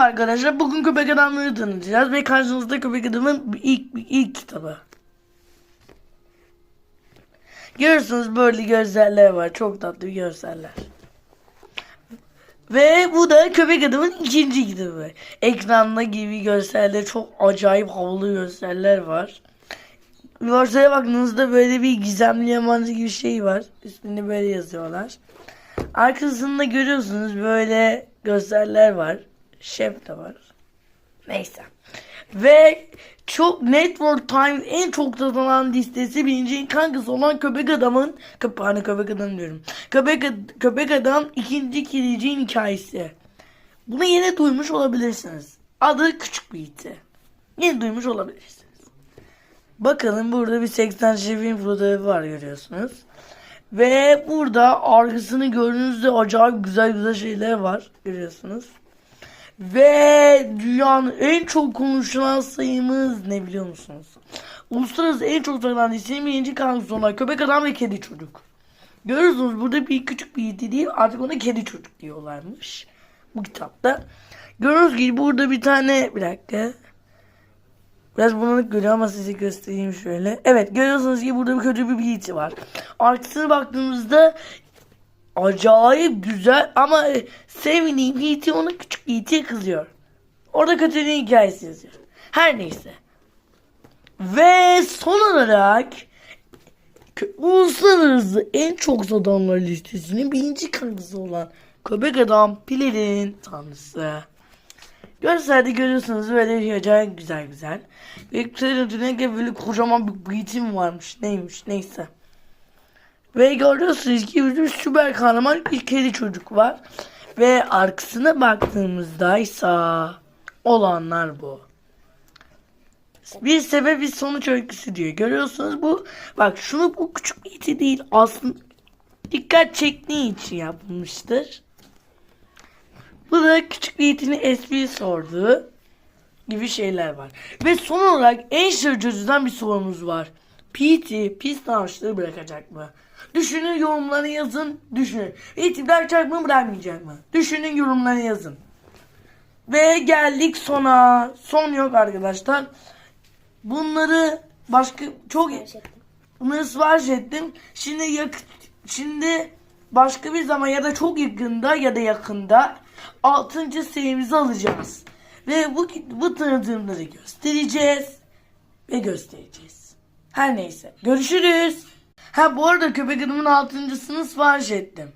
Merhaba arkadaşlar. Bugün Köpek Adamları tanıtacağız ve karşınızda Köpek Adam'ın ilk ilk kitabı. Görüyorsunuz böyle görseller var. Çok tatlı bir görseller. Ve bu da Köpek Adam'ın ikinci kitabı. Ekranda gibi görseller çok acayip havalı görseller var. Görsele baktığınızda böyle bir gizemli yabancı gibi şey var. Üstünde böyle yazıyorlar. Arkasında görüyorsunuz böyle gösterler var. Şef de var. Neyse. Ve çok Network Times en çok satılan listesi birinci kankası olan Köpek Adam'ın kapağını Köpek Adam diyorum. Köpek, Köpek Adam ikinci kiriciğin hikayesi. Bunu yeni duymuş olabilirsiniz. Adı Küçük Beat'i. Yeni duymuş olabilirsiniz. Bakalım burada bir 80 şefin fotoğrafı var görüyorsunuz. Ve burada arkasını gördüğünüzde acayip güzel güzel şeyler var görüyorsunuz. Ve dünyanın en çok konuşulan sayımız ne biliyor musunuz? Uluslararası en çok satılan listenin birinci olan köpek adam ve kedi çocuk. Görüyorsunuz burada bir küçük bir yedi değil artık ona kedi çocuk diyorlarmış. Bu kitapta. Görüyorsunuz ki burada bir tane bir dakika. Biraz bulanık görüyor ama size göstereyim şöyle. Evet görüyorsunuz ki burada bir kötü bir bilgi var. Arkasına baktığımızda acayip güzel ama e, sevdiğim Yiğit'i ona küçük Yiğit'e kızıyor. Orada kötülüğün hikayesi yazıyor. Her neyse. Ve son olarak uluslararası en çok satanlar listesinin birinci kankası olan Köpek Adam Pilerin tanrısı. Görselde görüyorsunuz böyle bir acayip güzel güzel. Ve Pilerin böyle kocaman bir bıyıtım varmış. Neymiş neyse. Ve görüyorsunuz ki bir süper kahraman bir kedi çocuk var. Ve arkasına baktığımızda ise olanlar bu. Bir sebep bir sonuç öyküsü diyor. Görüyorsunuz bu. Bak şunu bu küçük iti değil. Aslında dikkat çektiği için yapılmıştır. Bu da küçük bir itini espri sorduğu gibi şeyler var. Ve son olarak en çözülen bir sorumuz var. P.T. pis davranışları bırakacak mı? Düşünün yorumları yazın. Düşünün. P.T. bırakacak mı bırakmayacak mı? Düşünün yorumları yazın. Ve geldik sona. Son yok arkadaşlar. Bunları başka çok bunları sipariş ettim. Şimdi yak şimdi başka bir zaman ya da çok yakında ya da yakında 6. serimizi alacağız. Ve bu bu tanıtımları göstereceğiz ve göstereceğiz. Her neyse. Görüşürüz. Ha bu arada köpek adımın altıncısını sipariş ettim.